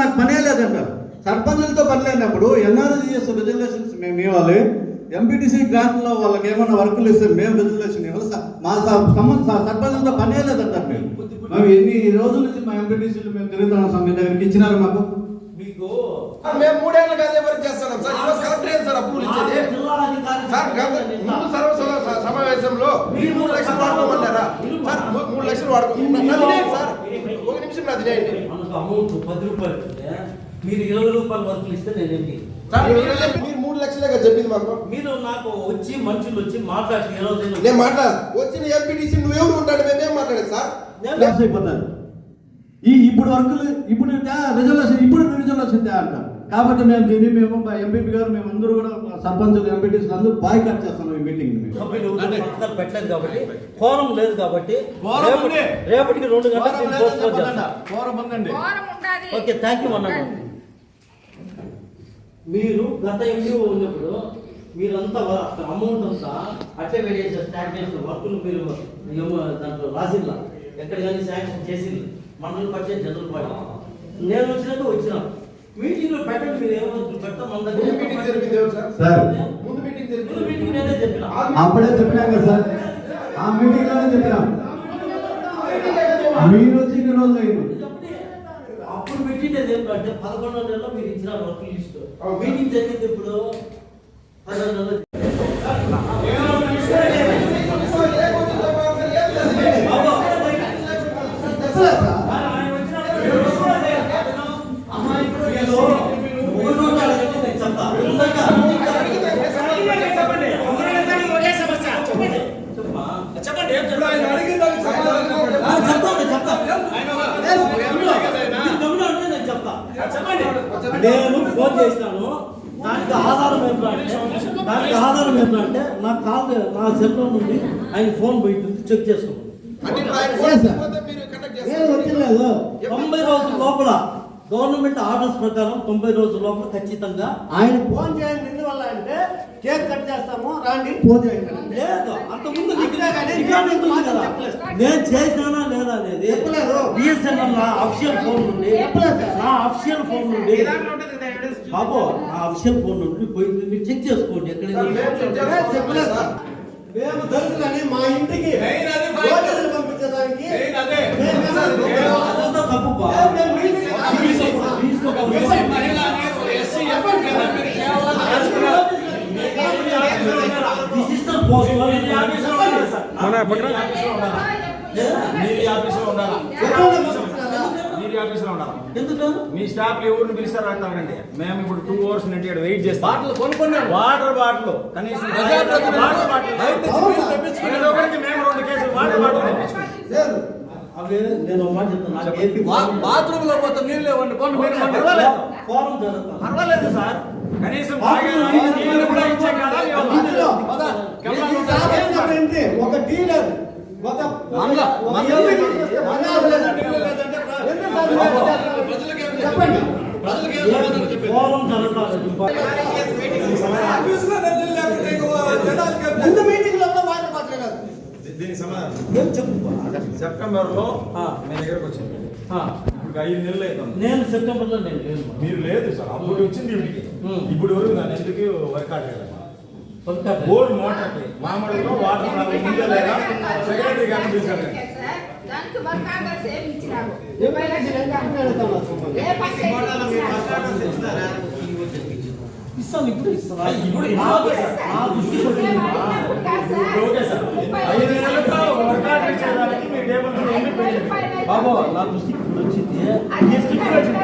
నాకు పనే లేదంటారు సర్పంచులతో పని లేనప్పుడు ఎన్ఆర్జీఎస్ రిజర్వేషన్స్ మేము ఇవ్వాలి? ఎంపీటీసీ గ్రాంట్లో వాళ్ళకి ఏమైనా వర్కులు ఇస్తే మేము రిజర్వేషన్ ఇవ్వాలి? మా సర్పంచులతో పనే లేదంటారు మేము. మేము ఎన్ని రోజుల నుంచి మా ఎంపీటీసీలు మేము తిరుగుతున్నాం సార్ మీ దగ్గరికి ఇచ్చినారు మాకు? మీకు మేము మూడేళ్ళకి అదే వర్క్ చేస్తున్నాం సార్? కలెక్టర్ సార్ అప్పులు ఇచ్చేది? సార్ ముందు సర్వసభ సమావేశంలో మీరు మూడు లక్షలు వాడుకోమన్నారా? సార్ మూడు లక్షలు వాడుకోమన్నారు సార్ ఒక నిమిషం నాది చేయండి మనకు అమౌంట్ పది రూపాయలు మీరు ఇరవై రూపాయలు వర్కులు ఇస్తే నేనేంటి సార్ మీరు మూడు లక్షలే కదా చెప్పింది మాకు. మీరు నాకు వచ్చి మనుషులు వచ్చి మాట్లాడి ఇరవై నేను మాట్లాడ వచ్చిన ఎంపీటీసీ నువ్వెవరు ఉంటాడు? మేమేం మాట్లాడేది సార్. లాస్ అయిపోతారు ఈ ఇప్పుడు వర్కులు ఇప్పుడు రిజర్వేషన్ ఇప్పుడు రిజర్వేషన్ తే అంటారు. కాబట్టి మేము దీన్ని మేము ఎంపీపీ గారు మేము అందరూ కూడా సర్పంచులు ఎంపీటీసీలు అందరూ బాయ్ కట్ చేస్తున్నాం ఈ మీటింగ్ పెట్టలేదు కాబట్టి ఫోరం లేదు కాబట్టి. రేపటికి రెండు. ఓకే థ్యాంక్ యూ మీరు గత ఎంపీ ఉన్నప్పుడు మీరంతా అమౌంట్ అంతా అట్లే వేడేసి స్టార్ట్ చేసిన వర్కులు మీరు దాంట్లో రాసిల్లా ఎక్కడ కానీ శాంక్షన్ చేసింది. మండలి పరిచయం జనరల్ పార్టీ. నేను వచ్చినాక వచ్చిన. మీటింగ్లో పెట్టండి మీరు ఏమో పెడతాం మన దగ్గర ముందు మీటింగ్ జరిపింది ఎవరు సార్. సార్ ముందు మీటింగ్ ముందు జరిపింది మీటింగ్ నేనే చెప్పిన అప్పుడే చెప్పినాం కదా సార్. ఆ మీటింగ్లోనే చెప్పినాం. మీరు వచ్చి ఇన్ని రోజులు అయింది అప్పుడు పెట్టిండేది ఏంటంటే పదకొండో నెలలో మీరు ఇచ్చిన వర్క్ లిస్ట్. మీటింగ్ జరిగింది ఇప్పుడు పదకొండు నెలలు నేను ఫోన్ చేసినాను దానికి ఆధారం ఏంటంటే దానికి ఆధారం ఏంటంటే నా కాల్ నా సెల్ ఫోన్ నుండి ఆయన ఫోన్ పోయి చెక్ చేసుకోండి చేస్తారు తొంభై రోజుల లోపల గవర్నమెంట్ ఆర్డర్స్ ప్రకారం తొంభై రోజుల లోపల ఖచ్చితంగా ఆయన ఫోన్ చేయండి ఎందువల్ల అంటే కేక్ కట్ చేస్తాము రాండి. ఫోన్ చేయండి. లేదు అంత ముందు నేను చేసినానా లేదా అనేది చెప్పలేదు. బిఎస్ఎన్ఎల్ నా అఫిషియల్ ఫోన్ నుండి. నా అఫిషియల్ ఫోన్ నుండి బాబు నా అఫిషియల్ ఫోన్ నుండి పోయి మీరు చెక్ చేసుకోండి ఎక్కడైనా మేము దళితులని మా ఇంటికి పంపించడానికి తప్పు ఎందుకు మీ స్టాఫ్ ఎవరిని పిలిచారు అడగండి మేము ఇప్పుడు టూ అవర్స్ నుండి ఇక్కడ వెయిట్ చేస్తాం బాటలు కొనుక్కున్నాం వాటర్ బాటిల్ కనీసం వాటర్ బాటిల్ మేము రెండు కేసులు వాటర్ బాటిల్ నేను మాట చెప్తాను బాత్రూమ్లో పోతే నీళ్ళు ఇవ్వండి కొండ మీరు. ఫోరం జరుగుతుంది. పర్వాలేదు సార్. కనీసం నీళ్ళు కూడా ఇచ్చే కదా ఒక డీలర్. ఒక? చెప్పండి. ఫోరం జరుగుతుంది ముందు మీటింగ్లో కూడా మాట మాట్లాడారు దీనికి సమాధానం. ఏం చెప్పు? బా. సెప్టెంబర్లో ఆ. మీ దగ్గరకు వచ్చింది ఆ, ఇప్పుడు ఐదు నెలలు అవుతుంది నేను సెప్టెంబర్లో నేను మా. మీరు. లేదు సార్ అప్పుడు వచ్చింది వీడికి. ఇప్పుడు వరకు దాని ఎందుకు వర్క్ ఆడలేదు. బోర్ మోటార్కి మామూలుగా వాటర్ లేదా? సెక్రటరీ గారిని? ఏ ఇస్తాను ఇప్పుడు ఇస్తాను ఇప్పుడు దృష్టికి ఓకే సార్. ఐదు నెలలుగా వర్క్ ఆర్డర్ ఇచ్చేదానికి మీ టేబుల్ బాబు నా దృష్టికి ఇప్పుడు వచ్చింది. స్టిక్కర్ వచ్చింది?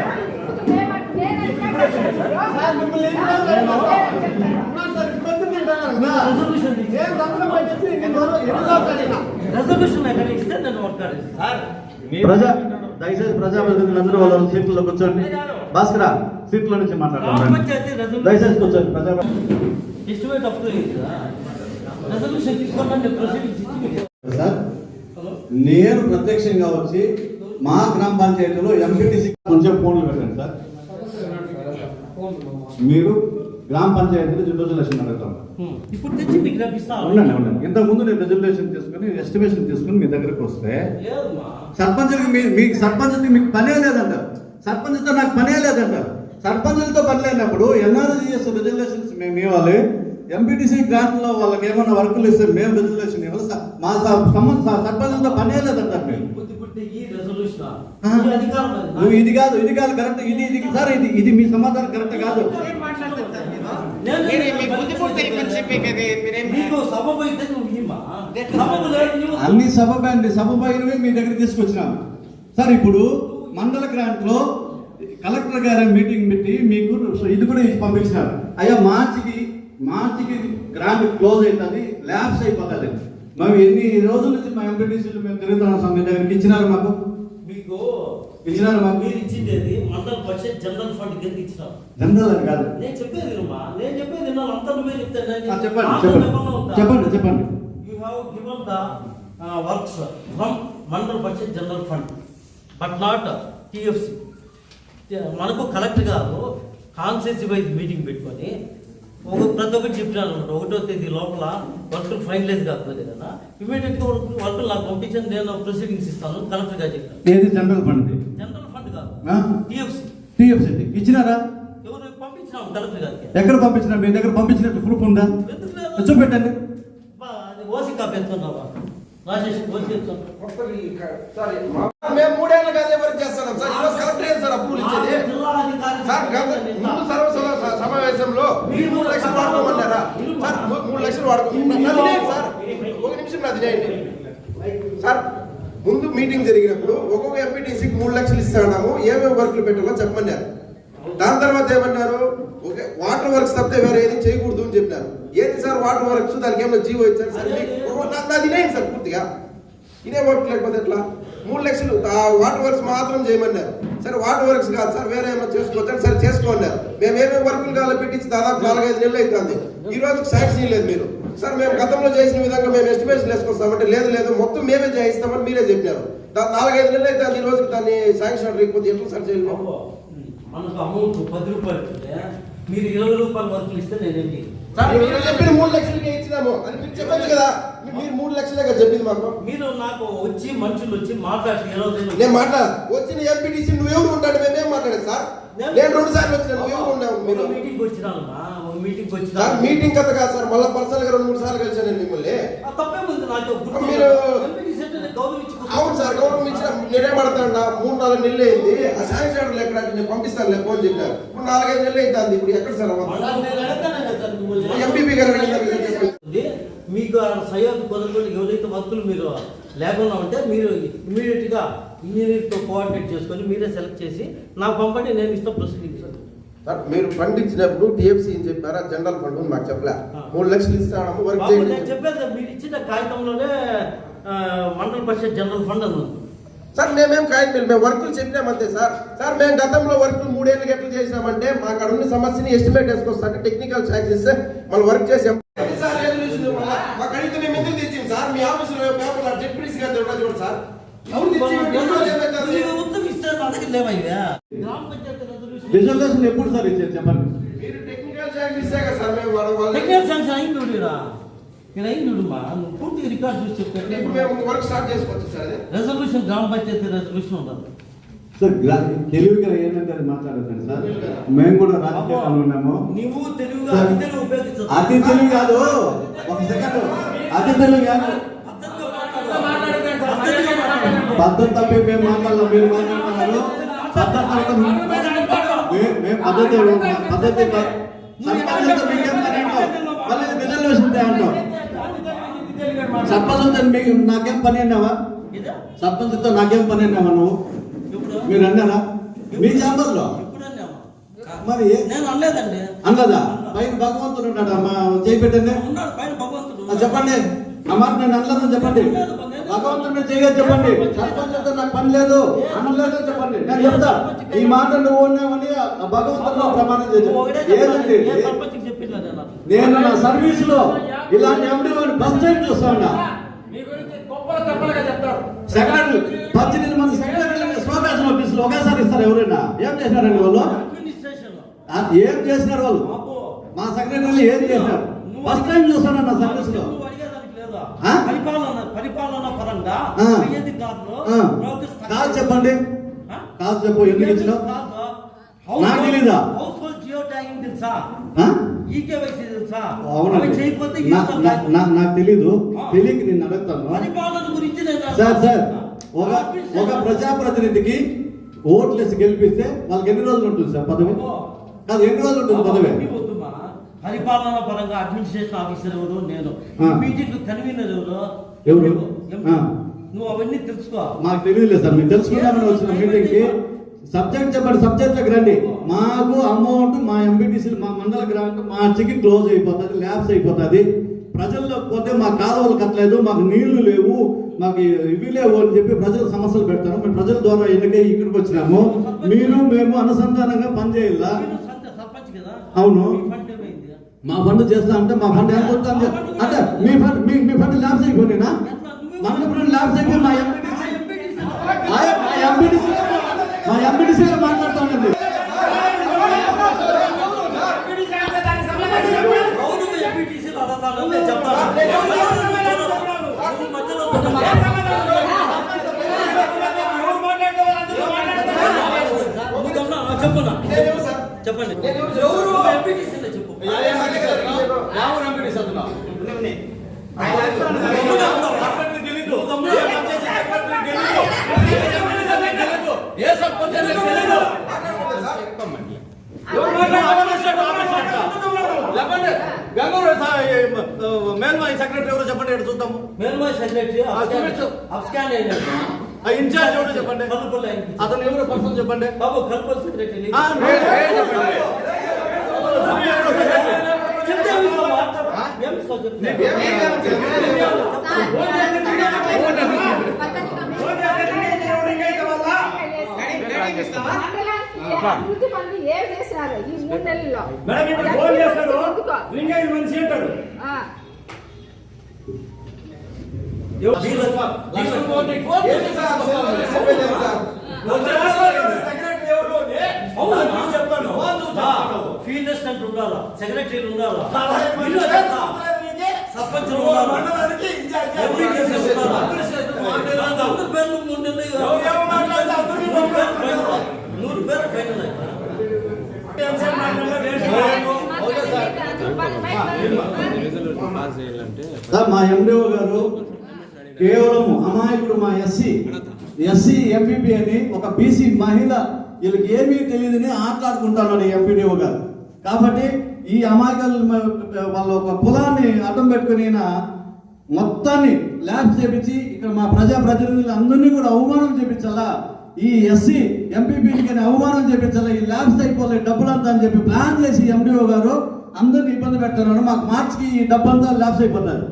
ఇస్తే సార్ ప్రజా దయచేసి ప్రజాప్రతినిధులు అందరూ వాళ్ళ సీట్లలో కూర్చోండి. భాస్కర సీట్లో నుంచి రెజల్యూషన్ దయచేసి కూర్చోండి. ప్రజా సార్ హలో నేను ప్రత్యక్షంగా వచ్చి మా గ్రామ పంచాయతీలో ఎంపీటీసీ కొంచెం ఫోన్లు పెట్టండి సార్. మీరు గ్రామ పంచాయతీలో రిజల్యూషన్ అడుగుతాం. ఇప్పుడు తెచ్చి మీకు రప్పిస్తా ఉండండి ఉండండి. ఇంతకు ముందు నేను రిజల్యూషన్ తీసుకుని ఎస్టిమేషన్ తీసుకుని మీ దగ్గరకు వస్తే సర్పంచ్కి మీ మీకు సర్పంచ్కి మీకు పనే లేదంటారు. సర్పంచ్తో నాకు పనే లేదంటారు. సర్పంచులతో పని లేనప్పుడు ఎన్ఆర్జీఎస్ రిజల్యూషన్స్ మేము ఇవ్వాలి. ఎంపీటీసీ గ్రాంట్లో వాళ్ళకి ఏమైనా వర్కులు ఇస్తే మేము రిజల్యూషన్ ఇవ్వాలి. మా సర్పంచులతో పనే లేదంటారు మేము. నువ్వు ఇది కాదు ఇది కాదు కరెక్ట్ ఇది ఇది సార్ ఇది ఇది మీ సమాధానం కరెక్ట్ కాదు. అన్ని సభ అండి సభ పైనవే మీ దగ్గర తీసుకొచ్చినాము సార్ ఇప్పుడు మండల గ్రాంట్లో కలెక్టర్ గారి మీటింగ్ పెట్టి మీకు ఇది కూడా పంపించినారు. అయ్యా మార్చికి మార్చికి గ్రాంట్ క్లోజ్ అవుతుంది ల్యాబ్స్ అయిపోతుంది మేము ఎన్ని రోజుల నుంచి మా ఎంపీటీసీలు మేము తిరుగుతున్నాం సార్ మీ దగ్గరికి ఇచ్చినారు మీకు. ఇచ్చినారు మాకు మీరు ఇచ్చిండేది మండల పరిషత్ జనరల్ ఫండ్ కింద ఇచ్చినారు జనరల్ అని కాదు. నేను చెప్పేది వినుమా నేను చెప్పేది విన్నాను అంతా నువ్వే చెప్తాను చెప్పండి చెప్పండి. చెప్పండి you have given the works from Mandal budget general fund but not TFC మనకు కలెక్టర్ గారు కాన్సెన్సీ వైజ్ మీటింగ్ పెట్టుకొని ఒక ప్రతి ఒక్కటి చెప్పినారు అన్నమాట. ఒకటో తేదీ లోపల వర్కులు ఫైనలైజ్ కాకపోతే కదా ఇమీడియట్గా వర్క్ వర్కులు నాకు పంపించండి నేను ప్రొసీడింగ్స్ ఇస్తాను కలెక్టర్ గారు చెప్పారు. ఏది? జనరల్ ఫండ్ జనరల్ ఫండ్ కాదు ఆ? టిఎఫ్సి. ఇచ్చినారా? ఎక్కడ పంపించినా? మీ దగ్గర పంపించినట్టు ప్రూఫ్ ఉందా? చూపెట్టండి ఓసి కాపీ మేము చేస్తున్నాం సార్? ఈరోజు కలెక్టర్ ఏంటి సార్ అప్రూవల్ ఇచ్చేది? జిల్లా అధికారి సార్ ముందు సర్వసభ సమావేశంలో మీరు మూడు లక్షలు వాడుకోమన్నారా? సార్ మూడు లక్షలు వాడుకోమన్నారు? సార్. ఒక నిమిషం నాది చేయండి సార్ ముందు మీటింగ్ జరిగినప్పుడు ఒక్కొక్క ఎంపీటీసీకి మూడు లక్షలు ఇస్తాము ఏమేమి వర్క్లు పెట్టాలో చెప్పమన్నారు. దాని తర్వాత ఏమన్నారు? ఓకే వాటర్ వర్క్స్ తప్పితే వేరే ఏది చేయకూడదు అని చెప్పినారు. ఏంటి సార్ వాటర్ వర్క్స్? దానికి ఏమైనా జీవో ఇచ్చారు సార్? నాది ఇదేంటి సార్ పూర్తిగా. ఇదే వర్క్ లేకపోతే ఎట్లా? మూడు లక్షలు ఆ వాటర్ వర్క్స్ మాత్రం చేయమన్నారు. సరే వాటర్ వర్క్స్ కాదు సార్ వేరే ఏమైనా చేసుకోవద్దు సరే చేసుకోమన్నారు. మేము ఏమేమి వర్కులు కావాలో పెట్టించి దాదాపు నాలుగైదు నెలలు అవుతుంది. ఈ రోజు శాంక్షన్ లేదు మీరు. సార్ మేము గతంలో చేసిన విధంగా మేము ఎస్టిమేషన్ వేసుకొస్తామంటే లేదు లేదు మొత్తం మేమే చేయిస్తామని మీరే చెప్పినారు. దాని నాలుగైదు నెలలు అయితే ఈ రోజు దాన్ని శాంక్షన్ ఇకపోతే ఎట్లా సార్ చేయలేదు బాబు, మనకు అమౌంట్ పది రూపాయలు మీరు ఇరవై రూపాయల వర్కులు ఇస్తే నేనేం సార్ మీరు చెప్పింది మూడు లక్షలకే ఇచ్చినాము. అది మీరు చెప్పొచ్చు కదా. మీరు మూడు లక్షలే చెప్పింది మాకు. మీరు నాకు వచ్చి మనుషులు వచ్చి మాట్లాడి నేను మాట్లాడ వచ్చిన ఎంపీటీసీ నువ్వెవరు ఉంటాడు? మేమేం మాట్లాడదు సార్. నేను రెండు సార్లు వచ్చిన నువ్వెవరు ఉన్నావు? మీరు మీటింగ్ ఒక మీటింగ్ సార్ వచ్చినా మీటింగ్ కథ కాదు సార్ మళ్ళీ పర్సనల్గా రెండు మూడు సార్లు కలిసాను మిమ్మల్ని. తప్పేముంది మీరు- అవును సార్ గౌరవం ఇచ్చిన నేనే పడతాను మూడు నాలుగు నెలలు అయింది ఆ శాంక్షన్ ఎక్కడ నేను పంపిస్తాను అని చెప్పారు. ఇప్పుడు నాలుగైదు నెలలు అవుతుంది ఇప్పుడు ఎక్కడ సార్. ఎంపీపీ గారు. మీకు ఆ సయోధ్య కుదరకుండా ఎవరైతే వర్కులు మీరు లేకుండా ఉంటే మీరు ఇమీడియట్గా ఇంజనీర్తో కోఆర్డినేట్ చేసుకొని మీరే సెలెక్ట్ చేసి నాకు పంపండి నేను ఇస్తా ప్రొసీడింగ్ సార్ సార్ మీరు ఫండ్ ఇచ్చినప్పుడు టిఎఫ్సి అని చెప్పారా? జనరల్ ఫండ్ అని మాకు చెప్పలే. మూడు లక్షలు ఇస్తాము వర్క్ బాబు, నేను చేయండి చెప్పేది మీరు ఇచ్చిన కాగితంలోనే మండల పరిషత్ జనరల్ ఫండ్ అని సార్ మేమేం కాయలు మేము మేము వర్కులు చెప్పినామంతే సార్. సార్ మేము గతంలో వర్కులు మూడేళ్ళకి ఎట్లా చేసినామంటే మా అక్కడ ఉన్న సమస్యని ఎస్టిమేట్ వేసుకొస్తాంటే టెక్నికల్ ఛార్జ్ ఇస్తే మనం వర్క్ చేసాం సార్ సార్ మీ ఆఫీసులో పేపర్ డిప్యూటీస్ గారు చూడండి సార్ అవును తెచ్చింది. రోజు ఏమైతుంది? మీరు ఉత్తరం ఇస్తే నా దగ్గర లేవయ్యా. రిజల్యూషన్ ఎప్పుడు సార్ ఇచ్చేది చెప్పండి? మీరు టెక్నికల్ శాంక్షన్ అయింది చూడురా మీరు అయింది చూడమ్మా? నువ్వు పూర్తిగా రికార్డ్ చూసి ఇప్పుడు చెప్పాను మేము వర్క్ స్టార్ట్ చేసుకోవచ్చు సార్ అది. రెజల్యూషన్ గ్రామ పంచాయతీ రెజల్యూషన్ ఉండదు సార్ తెలివిగా ఏంటంటే మాట్లాడతాను సార్? మేము కూడా రాజకీయాలు ఉన్నాము. నువ్వు తెలుగుగా అతి తెలుగు ఉపయోగించదు అతి తెలివి కాదు. ఒక సెకండ్ అతి తెలివి కాదు. పద్ధతి తప్పి మేము మాట్లాడదాం మీరు మాట్లాడుతున్నారు పద్ధతి సర్పంచ్తో మీకు నాకేం పని అన్నావా? సర్పంచ్తో నాకేం పని అన్నావా నువ్వు? మీరు అన్నారా? మీ చాంబర్లో? మరి? ఏ- నేను అనలేదండి. అన్నదా పైన భగవంతుడు ఉన్నాడు? అమ్మా చేయి పెట్టండి. ఉన్నాడు పైన భగవంతుడు ఆ, చెప్పండి. మాట నేను అనలేదని చెప్పండి. భగవంతుడు మీరు చేయలేదు చెప్పండి. సర్పంచ్తో నాకు పని లేదు అనలేదు చెప్పండి. నేను చెప్తా ఈ మాట నువ్వు ఉన్నావని భగవంతుడు ప్రమాణం చేసి. ఏదండి? నేను నా సర్వీస్లో ఇలాంటి ఎండి ఫస్ట్ టైం చూస్తా ఉన్నా. మీ గురించి గొప్పలు తప్పలుగా చెప్తారు సెక్రటరీ పద్దెనిమిది మంది సెక్రటరీలు స్వకాశం ఆఫీసులు ఒకేసారి ఇస్తారు ఎవరైనా. ఏం చేసినారండి వాళ్ళు? ఏం చేసినారు వాళ్ళు? మా సెక్రటరీలు ఏం చేశారు? ఫస్ట్ టైం చూస్తాను నా సర్వీస్లో? కాదు చెప్పండి. ఆ? కాదు చెప్పు ఎందుకు. హౌస్ నాకు తెలీదా? నాకు తెలీదు. తెలియక నేను అడుగుతాను. పరిపాలన గురించి నేను సార్ సార్ ఒక ఒక ప్రజాప్రతినిధికి ఓట్లేసి గెలిపిస్తే వాళ్ళకి ఎన్ని రోజులు ఉంటుంది సార్ పదవి? కాదు ఎన్ని రోజులు ఉంటుంది పదవి. పరిపాలన పరంగా అడ్మినిస్ట్రేషన్ ఆఫీసర్ ఎవరు? నేను. మీటింగ్ కన్వీనర్ ఎవరు? ఎవరు? నువ్వు అవన్నీ తెలుసుకో. మాకు తెలియలేదు సార్ మీరు తెలుసుకుందామని వచ్చిన మీటింగ్కి సబ్జెక్ట్ చెప్పండి సబ్జెక్ట్లకు రండి. మాకు అమౌంట్ మా ఎంబీటీసీ మా మండల గ్రాంట్ మా చెక్కి క్లోజ్ అయిపోతుంది ల్యాబ్స్ అయిపోతుంది. ప్రజల్లో పోతే మా కాలువలు కట్టలేదు మాకు నీళ్ళు లేవు మాకు ఇవి లేవు అని చెప్పి ప్రజలు సమస్యలు పెడతారు. మేము ప్రజల ద్వారా ఎన్నికై ఇక్కడికి వచ్చినాము. మీరు మేము అనుసంధానంగా పనిచేయాలా? అవును. మీ ఫండ్ మా చేస్తా అంటే మా ఫండ్ ఎంత వస్తుంది అంటే? మీ ఫండ్ మీ మీ ఫండ్ ల్యాబ్స్ అయిపోయినా మండపం ల్యాబ్స్ అయిపోయి మా మా ఎంపీటీసీ మా మీ ఎంపీటీసీలు అడగాలి, నేను చెప్తాను. నువ్వు మధ్యలో నువ్వు గమనం, ఆ, చెప్పు నా. చెప్పండి. ఎవరు ఎంపీటీసీలో చెప్పు ఏ సర్పంచ్. ఎవరు? చెప్పండి గంగూరు మేల్మాయి సెక్రటరీ ఎవరో చెప్పండి. ఇక్కడ చూద్దాము మేల్మాయ్ సెక్రటరీ ఆ ఇన్ఛార్జ్ ఎవరో చెప్పండి. అతను ఎవరో పర్సన్ చెప్పండి. బాబు కలుపుల సెక్రటరీ అభివృద్ధి పనులు ఏం చేసినారు ఈ మూడు నెలల్లో మేడం ఇప్పుడు ఫోన్? రింగ్ అయ్యి మనిషి అంటాడు కోట్లకి ఫోన్ చేసి సెక్రటరీ ఎవరు అని అవునా? నేను చెప్తాను ఫీల్డ్ అసిస్టెంట్ ఉండాలా? సెక్రటరీలు ఉండాలా? నూరు మా ఎండిఓ గారు కేవలం అమాయకుడు మా ఎస్సీ. ఎస్సీ ఎంపీపీ అని ఒక బీసీ మహిళ వీళ్ళకి ఏమీ తెలియదని ఆటలాడుకుంటున్నాడు ఎంపీడీఓ గారు. కాబట్టి ఈ అమాయకులు వాళ్ళ ఒక కులాన్ని అడ్డం పెట్టుకుని మొత్తాన్ని ల్యాబ్స్ చేపించి ఇక్కడ మా ప్రజా ప్రతినిధులు అందరినీ కూడా అవమానం చేపించాలా? ఈ ఎస్సీ ఎంపీపీకి కానీ అవమానం చేపించాలా? ఈ ల్యాబ్స్ అయిపోలే డబ్బులు అంతా అని చెప్పి ప్లాన్ చేసి ఎండిఓ గారు అందరిని ఇబ్బంది పెడుతున్నాడు మాకు మార్చికి ఈ డబ్బంతా ల్యాబ్స్ అయిపోతారు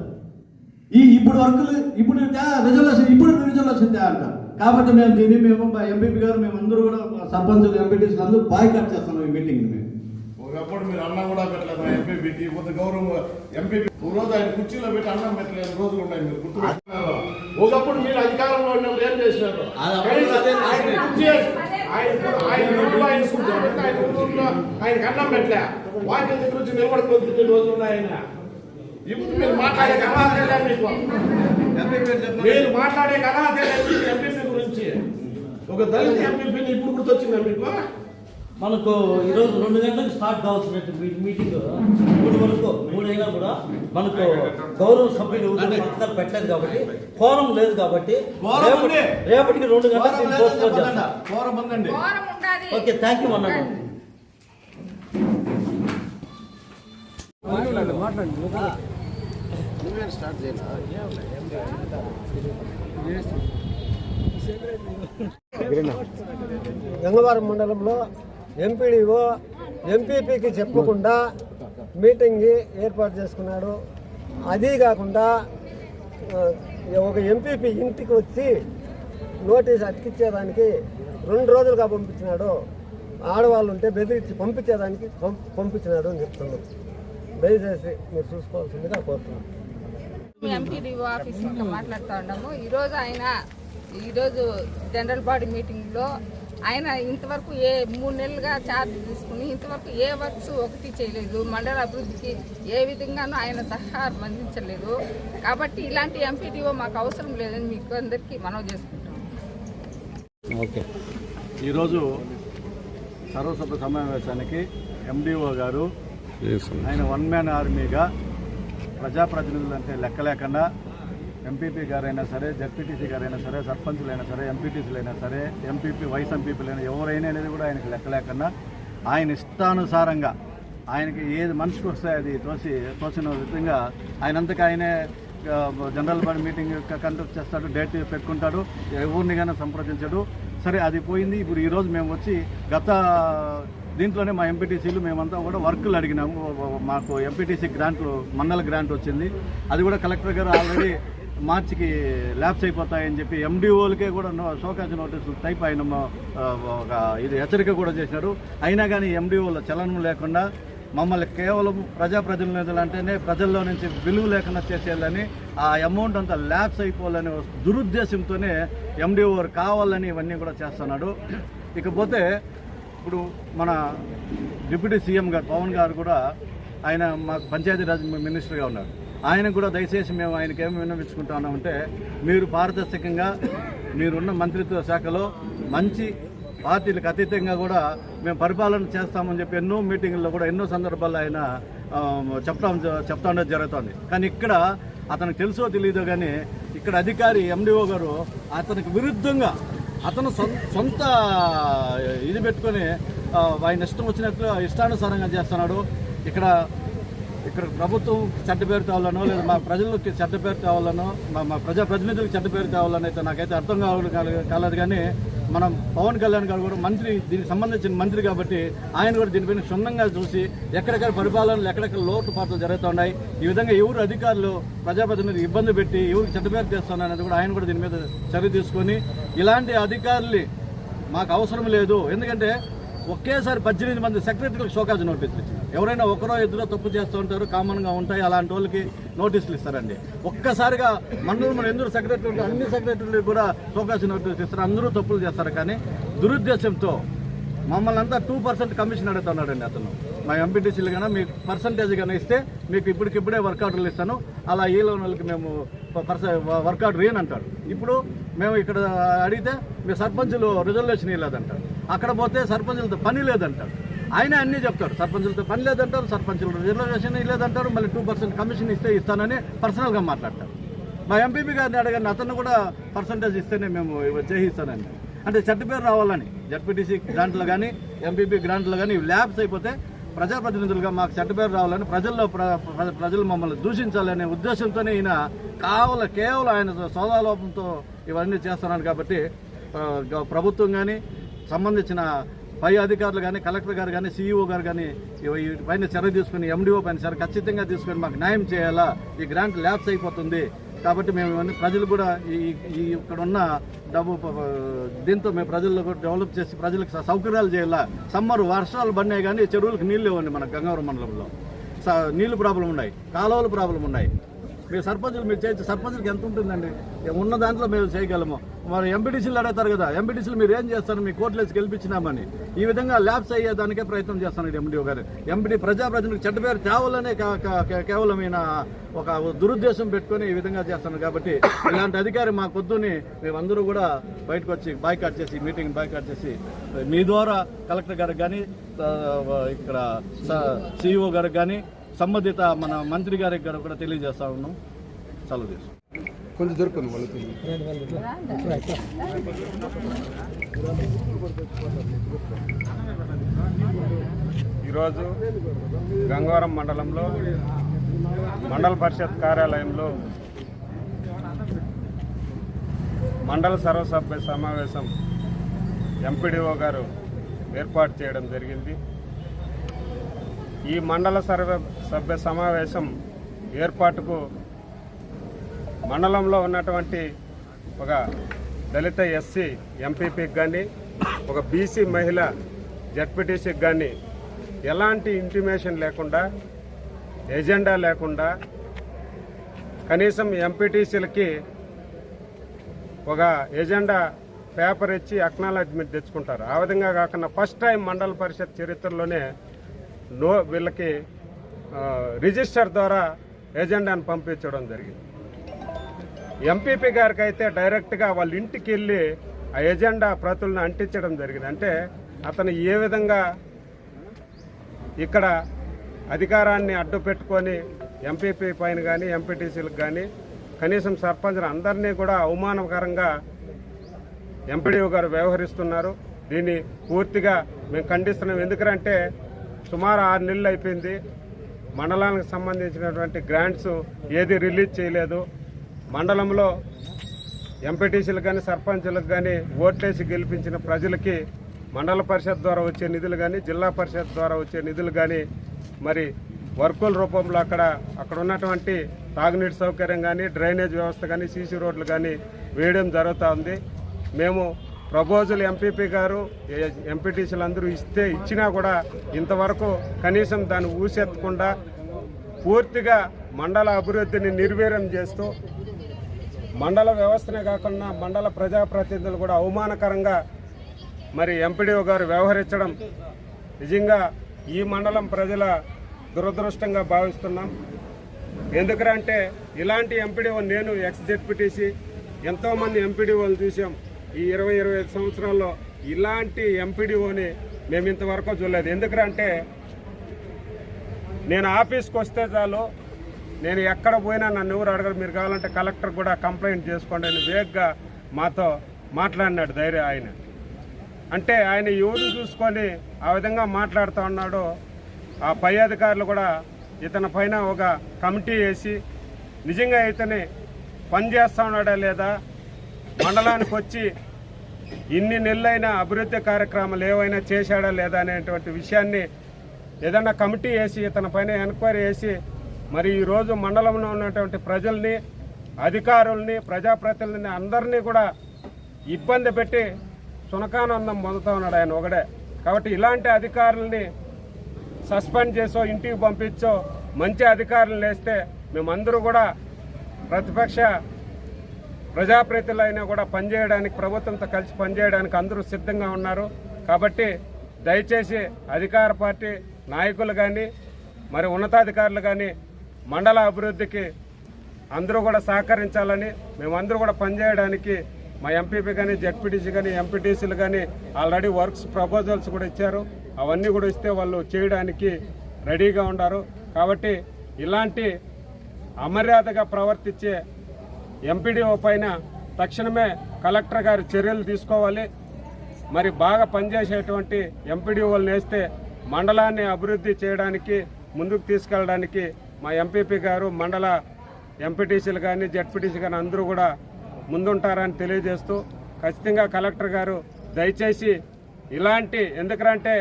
ఈ ఇప్పుడు వర్కులు ఇప్పుడు రిజర్వేషన్ ఇప్పుడు రిజర్వేషన్ తే అంట కాబట్టి మేము దీన్ని మేము ఎంపీపీ గారు మేము అందరూ కూడా సర్పంచులు ఎంపీటీసీలు అందరూ బాయ్ కట్ చేస్తున్నాం ఈ మీటింగ్ మేము. ఒకప్పుడు మీరు అన్నం కూడా పెట్టలేదు మా ఎంపీపీకి కొంత గౌరవం ఎంపీపీ రోజు ఆయన కుర్చీలో పెట్టి అన్నం పెట్టలేదు రోజులు ఉన్నాయి మీరు గుర్తు. ఒకప్పుడు మీరు అధికారంలో ఉన్నప్పుడు ఏం చేసినారు? ఆయన అన్నం పెట్టలే. వాక్యం దగ్గర వచ్చి నిలబడుకొని రోజులు ఉన్నాయి ఆయన. ఇప్పుడు మీరు మాట్లాడే లేదు మీకు. మీరు మాట్లాడే ఎంపీపీ గురించి ఒక దళిత ఎంపీపీని ఇప్పుడు గుర్తొచ్చిందా మీకు? మనకు ఈరోజు రెండు గంటలకు స్టార్ట్ కావాల్సిన మీటింగ్. మూడు వరకు మూడు అయినా కూడా మనకు గౌరవ సభ్యులు సంతకాలు పెట్టలేదు కాబట్టి కోరం లేదు కాబట్టి. రేపటికి రెండు గంటలకు. ఓకే థ్యాంక్ యూ అన్నాడు గంగవరం మండలంలో ఎంపీడీఓ ఎంపీపీకి చెప్పకుండా మీటింగ్ ఏర్పాటు చేసుకున్నాడు. అది కాకుండా ఒక ఎంపీపీ ఇంటికి వచ్చి నోటీస్ అతికిచ్చేదానికి రెండు రోజులుగా పంపించినాడు. ఆడవాళ్ళు ఉంటే బెదిరించి పంపించేదానికి పంపించినాడు అని చెప్తున్నాం దయచేసి మీరు చూసుకోవాల్సిందిగా కోరుతున్నాం ఎంపీడీఓ ఆఫీస్ మాట్లాడుతూ ఉన్నాము. ఈరోజు ఆయన ఈరోజు జనరల్ బాడీ మీటింగ్లో ఆయన ఇంతవరకు ఏ మూడు నెలలుగా ఛార్జ్ తీసుకుని ఇంతవరకు ఏ వర్క్స్ ఒకటి చేయలేదు. మండల అభివృద్ధికి ఏ విధంగానూ ఆయన సహకారం అందించలేదు. కాబట్టి ఇలాంటి ఎంపీటీఓ మాకు అవసరం లేదని మీకు అందరికీ మనవి చేసుకుంటాం ఓకే. ఈరోజు సర్వసభ సమావేశానికి ఎండిఓ గారు ఆయన వన్ మ్యాన్ ఆర్మీగా ప్రజాప్రతినిధులు అంటే లెక్క లేకుండా ఎంపీపీ గారైనా సరే జడ్పీటీసీ గారైనా సరే సర్పంచులైనా సరే ఎంపీటీసీలైనా సరే ఎంపీపీ వైస్ ఎంపీపీలైనా ఎవరైనా అనేది కూడా ఆయనకి లెక్క లేకుండా ఆయన ఇష్టానుసారంగా ఆయనకి ఏది మనసుకు వస్తే అది తోసి తోసిన విధంగా ఆయనంతకు ఆయనే జనరల్ బాడీ మీటింగ్ కండక్ట్ చేస్తాడు డేట్ పెట్టుకుంటాడు ఎవరిని కానీ సంప్రదించాడు. సరే అది పోయింది. ఇప్పుడు ఈరోజు మేము వచ్చి గత దీంట్లోనే మా ఎంపీటీసీలు మేమంతా కూడా వర్కులు అడిగినాము. మాకు ఎంపీటీసీ గ్రాంట్లు మండల గ్రాంట్ వచ్చింది. అది కూడా కలెక్టర్ గారు ఆల్రెడీ మార్చికి ల్యాబ్స్ అయిపోతాయని చెప్పి ఎండిఓలకే కూడా షోకాజ్ నోటీసులు టైప్ ఆయన ఒక ఇది హెచ్చరిక కూడా చేశారు. అయినా కానీ ఎండిఓల చలనం లేకుండా మమ్మల్ని కేవలం ప్రజాప్రతినిధులు అంటేనే ప్రజల్లో నుంచి విలువ లేకుండా చేసేయాలని ఆ అమౌంట్ అంతా ల్యాబ్స్ అయిపోవాలని దురుద్దేశంతోనే ఎండిఓ కావాలని ఇవన్నీ కూడా చేస్తున్నాడు. ఇకపోతే ఇప్పుడు మన డిప్యూటీ సీఎం గారు పవన్ గారు కూడా ఆయన మా పంచాయతీరాజ్ మినిస్టర్గా ఉన్నారు. ఆయన కూడా దయచేసి మేము ఆయనకి ఏమి విన్నవించుకుంటున్నామంటే మీరు పారదర్శకంగా మీరున్న మంత్రిత్వ శాఖలో మంచి పార్టీలకు అతీతంగా కూడా మేము పరిపాలన చేస్తామని చెప్పి ఎన్నో మీటింగుల్లో కూడా ఎన్నో సందర్భాల్లో ఆయన చెప్తాం చెప్పడం చెప్తా ఉండేది జరుగుతుంది. కానీ ఇక్కడ అతనికి తెలుసో తెలియదో కానీ ఇక్కడ అధికారి ఎండిఓ గారు అతనికి విరుద్ధంగా అతను సొం- సొంత ఇది పెట్టుకొని ఆయన ఇష్టం వచ్చినట్లు ఇష్టానుసారంగా చేస్తున్నాడు. ఇక్కడ ఇక్కడ ప్రభుత్వం చెడ్డ పేరు తేవాలనో లేదా మా ప్రజలకు చెడ్డ పేరు తేవాలనో మా మా ప్రజా చెడ్డ పేరు తేవాలని అయితే నాకైతే అర్థం కావాలి కాలేదు కానీ మనం పవన్ కళ్యాణ్ గారు కూడా మంత్రి దీనికి సంబంధించిన మంత్రి కాబట్టి ఆయన కూడా దీనిపైన క్షుణ్ణంగా చూసి ఎక్కడెక్కడ పరిపాలనలు ఎక్కడెక్కడ లోటుపాట్లు జరుగుతున్నాయి ఈ విధంగా ఎవరు అధికారులు ప్రజాప్రతినిధులు ఇబ్బంది పెట్టి ఎవరికి చెడ్డపేరు పేరు అనేది కూడా ఆయన కూడా దీని మీద చర్య తీసుకొని ఇలాంటి అధికారులు మాకు అవసరం లేదు. ఎందుకంటే ఒకేసారి పద్దెనిమిది మంది సెక్రటరీలకు షోకాజ్ నోటీసులు ఇచ్చినారు ఎవరైనా ఒకరో ఇద్దరో తప్పు చేస్తూ ఉంటారు కామన్గా ఉంటాయి అలాంటి వాళ్ళకి నోటీసులు ఇస్తారండి. ఒక్కసారిగా మండలంలో ఎందుకు సెక్రటరీలు అన్ని సెక్రటరీలు కూడా షోకాజ్ నోటీసులు ఇస్తారు. అందరూ తప్పులు చేస్తారు కానీ దురుద్దేశంతో మమ్మల్ని అంతా టూ పర్సెంట్ కమిషన్ అడుగుతున్నాడండి అతను. మా ఎంపీటీసీలు కన్నా మీకు పర్సంటేజ్ కన్నా ఇస్తే మీకు ఇప్పటికిప్పుడే వర్కౌట్లు ఇస్తాను. అలా ఈ లోన్ వాళ్ళకి మేము పర్స వర్క్ ఆర్డర్ అంటాడు ఇప్పుడు మేము ఇక్కడ అడిగితే మీ సర్పంచులు రిజర్వేషన్ ఇవ్వలేదంటారు. అక్కడ పోతే సర్పంచులతో పని లేదంటారు. ఆయన అన్నీ చెప్తాడు. సర్పంచులతో పని లేదంటారు సర్పంచులు రిజర్వేషన్ లేదంటారు మళ్ళీ టూ పర్సెంట్ కమిషన్ ఇస్తే ఇస్తానని పర్సనల్గా మాట్లాడతారు. మా ఎంపీపీ గారిని అడగండి అతను కూడా పర్సంటేజ్ ఇస్తేనే మేము చేయిస్తానండి అంటే చెడ్డ పేరు రావాలని జడ్పీటీసీ గ్రాంట్లో కానీ ఎంపీపీ గ్రాంట్లో కానీ ల్యాబ్స్ అయిపోతే ప్రజాప్రతినిధులుగా మాకు చెడ్డ పేరు రావాలని ప్రజల్లో ప్ర- ప్రజలు మమ్మల్ని దూషించాలనే ఉద్దేశంతోనే ఈయన కావాల కేవలం ఆయన సోదాలోపంతో ఇవన్నీ చేస్తున్నాను కాబట్టి ప్రభుత్వం కానీ సంబంధించిన పై అధికారులు కానీ కలెక్టర్ గారు కానీ సీఈఓ గారు కానీ పైన చర్య తీసుకుని ఎండిఓ పైన చర్య ఖచ్చితంగా తీసుకొని మాకు న్యాయం చేయాలా? ఈ గ్రాంట్ ల్యాబ్స్ అయిపోతుంది. కాబట్టి మేము ఇవన్నీ ప్రజలు కూడా ఈ ఈ ఇక్కడ ఉన్న డబ్బు దీంతో మేము ప్రజల్లో కూడా డెవలప్ చేసి ప్రజలకు స- సౌకర్యాలు చేయాలా? సమ్మర్ వర్షాలు పడినాయి కానీ చెరువులకు నీళ్ళు ఇవ్వండి మన గంగావరం మండలంలో. స- నీళ్ళు ప్రాబ్లం ఉన్నాయి కాలువలు ప్రాబ్లం ఉన్నాయి. మీ సర్పంచులు మీరు చేయించే సర్పంచులకు ఎంత ఉంటుందండి? ఉన్న దాంట్లో మేము చేయగలము. మరి ఎంపీటీసీలు అడుగుతారు కదా ఎంపీటీసీలు మీరు ఏం చేస్తారు? మీ కోర్టులోకి గెలిపించినామని. ఈ విధంగా ల్యాబ్స్ అయ్యేదానికే ప్రయత్నం చేస్తున్నాడు ఎంపీడీ గారు. ఎంపీడీ ప్రజాప్రతినిధులకు చెడ్డ పేరు తేవాలనే కేవలం ఈయన ఒక దురుద్దేశం పెట్టుకొని ఈ విధంగా చేస్తున్నాడు కాబట్టి ఇలాంటి అధికారి మా కొద్దుని మేమందరూ కూడా బయటకు వచ్చి బాయ్కాట్ చేసి మీటింగ్ బాయ్కాట్ చేసి మీ ద్వారా కలెక్టర్ గారికి కానీ ఇక్కడ సిఇఓ గారికి కానీ సంబంధిత మన మంత్రి గారికి గారు కూడా తెలియజేస్తా ఉన్నాం. సెలవు తీసుకుంటాం కొంచెం దొరుకుతుంది వాళ్ళకి ఈరోజు గంగవరం మండలంలో మండల పరిషత్ కార్యాలయంలో మండల సర్వసభ్య సమావేశం ఎంపీడీఓ గారు ఏర్పాటు చేయడం జరిగింది. ఈ మండల సర్వ సభ్య సమావేశం ఏర్పాటుకు మండలంలో ఉన్నటువంటి ఒక దళిత ఎస్సీ ఎంపీపీకి కానీ ఒక బీసీ మహిళ జడ్పీటీసీకి కానీ ఎలాంటి ఇంటిమేషన్ లేకుండా ఎజెండా లేకుండా కనీసం ఎంపీటీసీలకి ఒక ఎజెండా పేపర్ ఇచ్చి అక్నాలజ్మెంట్ తెచ్చుకుంటారు. ఆ విధంగా కాకుండా ఫస్ట్ టైం మండల పరిషత్ చరిత్రలోనే నో వీళ్ళకి రిజిస్టర్ ద్వారా ఎజెండాను పంపించడం జరిగింది. ఎంపీపీ గారికి అయితే డైరెక్ట్గా వాళ్ళ ఇంటికి వెళ్ళి ఆ ఎజెండా ప్రతులను అంటించడం జరిగింది. అంటే అతను ఏ విధంగా ఇక్కడ అధికారాన్ని అడ్డు పెట్టుకొని ఎంపీపీ పైన కానీ ఎంపీటీసీలకు కానీ కనీసం సర్పంచులు అందరినీ కూడా అవమానకరంగా ఎంపీడీఓ గారు వ్యవహరిస్తున్నారు. దీన్ని పూర్తిగా మేము ఖండిస్తున్నాం. ఎందుకంటే సుమారు ఆరు నెలలు అయిపోయింది. మండలానికి సంబంధించినటువంటి గ్రాంట్స్ ఏది రిలీజ్ చేయలేదు. మండలంలో ఎంపీటీసీలకు కానీ సర్పంచులకు కానీ ఓట్లేసి గెలిపించిన ప్రజలకి మండల పరిషత్ ద్వారా వచ్చే నిధులు కానీ జిల్లా పరిషత్ ద్వారా వచ్చే నిధులు కానీ మరి వర్కుల రూపంలో అక్కడ అక్కడ ఉన్నటువంటి తాగునీటి సౌకర్యం కానీ డ్రైనేజ్ వ్యవస్థ కానీ సీసీ రోడ్లు కానీ వేయడం జరుగుతూ ఉంది. మేము ప్రపోజల్ ఎంపీపీ గారు ఎంపీటీసీలు అందరూ ఇస్తే ఇచ్చినా కూడా ఇంతవరకు కనీసం దాన్ని ఊసెత్తకుండా పూర్తిగా మండల అభివృద్ధిని నిర్వీర్యం చేస్తూ మండల వ్యవస్థనే కాకుండా మండల ప్రజాప్రతినిధులు కూడా అవమానకరంగా మరి ఎంపీడీఓ గారు వ్యవహరించడం నిజంగా ఈ మండలం ప్రజల దురదృష్టంగా భావిస్తున్నాం. ఎందుకంటే ఇలాంటి ఎంపీడీఓ నేను ఎక్స్ జెడ్పీటీసీ ఎంతోమంది ఎంపీడీఓలు చూసాం. ఈ ఇరవై ఇరవై ఐదు సంవత్సరాల్లో ఇలాంటి ఎంపీడీఓని మేము ఇంతవరకు చూడలేదు. ఎందుకంటే నేను ఆఫీస్కి వస్తే చాలు నేను ఎక్కడ పోయినా నన్ను ఎవరు అడగరు. మీరు కావాలంటే కలెక్టర్ కూడా కంప్లైంట్ చేసుకోండి అని వేగ్గా మాతో మాట్లాడినాడు ధైర్యం ఆయన. అంటే ఆయన ఎవరు చూసుకొని ఆ విధంగా మాట్లాడుతూ ఉన్నాడు ఆ పై అధికారులు కూడా ఇతని పైన ఒక కమిటీ వేసి నిజంగా ఇతని పనిచేస్తూ ఉన్నాడా లేదా మండలానికి వచ్చి ఇన్ని నెలలైనా అభివృద్ధి కార్యక్రమాలు ఏవైనా చేశాడా లేదా అనేటువంటి విషయాన్ని ఏదన్నా కమిటీ వేసి ఇతని పైన ఎంక్వైరీ వేసి మరి ఈరోజు మండలంలో ఉన్నటువంటి ప్రజల్ని అధికారుల్ని ప్రజాప్రతినిధిని అందరినీ కూడా ఇబ్బంది పెట్టి సునకానందం పొందుతూ ఉన్నాడు ఆయన ఒకడే. కాబట్టి ఇలాంటి అధికారుల్ని సస్పెండ్ చేసో ఇంటికి పంపించో మంచి అధికారులు వేస్తే మేమందరూ కూడా ప్రతిపక్ష ప్రజాప్రతినిధులైనా కూడా పనిచేయడానికి ప్రభుత్వంతో కలిసి పనిచేయడానికి అందరూ సిద్ధంగా ఉన్నారు. కాబట్టి దయచేసి అధికార పార్టీ నాయకులు కానీ మరి ఉన్నతాధికారులు కానీ మండల అభివృద్ధికి అందరూ కూడా సహకరించాలని మేమందరూ కూడా పనిచేయడానికి మా ఎంపీపీ కానీ జెడ్పీటీసీ కానీ ఎంపీటీసీలు కానీ ఆల్రెడీ వర్క్స్ ప్రపోజల్స్ కూడా ఇచ్చారు. అవన్నీ కూడా ఇస్తే వాళ్ళు చేయడానికి రెడీగా ఉన్నారు కాబట్టి ఇలాంటి అమర్యాదగా ప్రవర్తించే ఎంపీడీఓ పైన తక్షణమే కలెక్టర్ గారు చర్యలు తీసుకోవాలి. మరి బాగా పనిచేసేటువంటి ఎంపీడీఓలు వేస్తే మండలాన్ని అభివృద్ధి చేయడానికి ముందుకు తీసుకెళ్ళడానికి మా ఎంపీపీ గారు మండల ఎంపీటీసీలు కానీ జెడ్పీటీసీ కానీ అందరూ కూడా ముందుంటారని తెలియజేస్తూ ఖచ్చితంగా కలెక్టర్ గారు దయచేసి ఇలాంటి ఎందుకంటే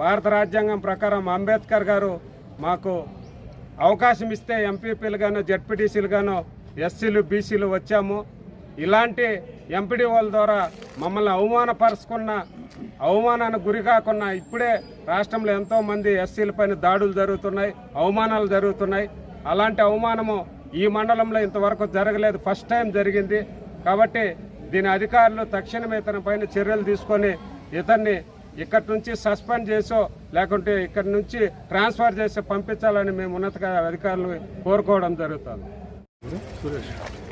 భారత రాజ్యాంగం ప్రకారం అంబేద్కర్ గారు మాకు అవకాశం ఇస్తే ఎంపీపీలు గాను జడ్పీటీసీలు గాను ఎస్సీలు బీసీలు వచ్చాము. ఇలాంటి ఎంపీడీఓల ద్వారా మమ్మల్ని అవమానపరుచుకున్న అవమానానికి గురి కాకుండా ఇప్పుడే రాష్ట్రంలో ఎంతోమంది ఎస్సీల పైన దాడులు జరుగుతున్నాయి అవమానాలు జరుగుతున్నాయి. అలాంటి అవమానము ఈ మండలంలో ఇంతవరకు జరగలేదు. ఫస్ట్ టైం జరిగింది. కాబట్టి దీని అధికారులు తక్షణమే ఇతని పైన చర్యలు తీసుకొని ఇతన్ని ఇక్కడి నుంచి సస్పెండ్ చేసో లేకుంటే ఇక్కడి నుంచి ట్రాన్స్ఫర్ చేసి పంపించాలని మేము ఉన్నత అధికారులు కోరుకోవడం జరుగుతుంది. 不认识。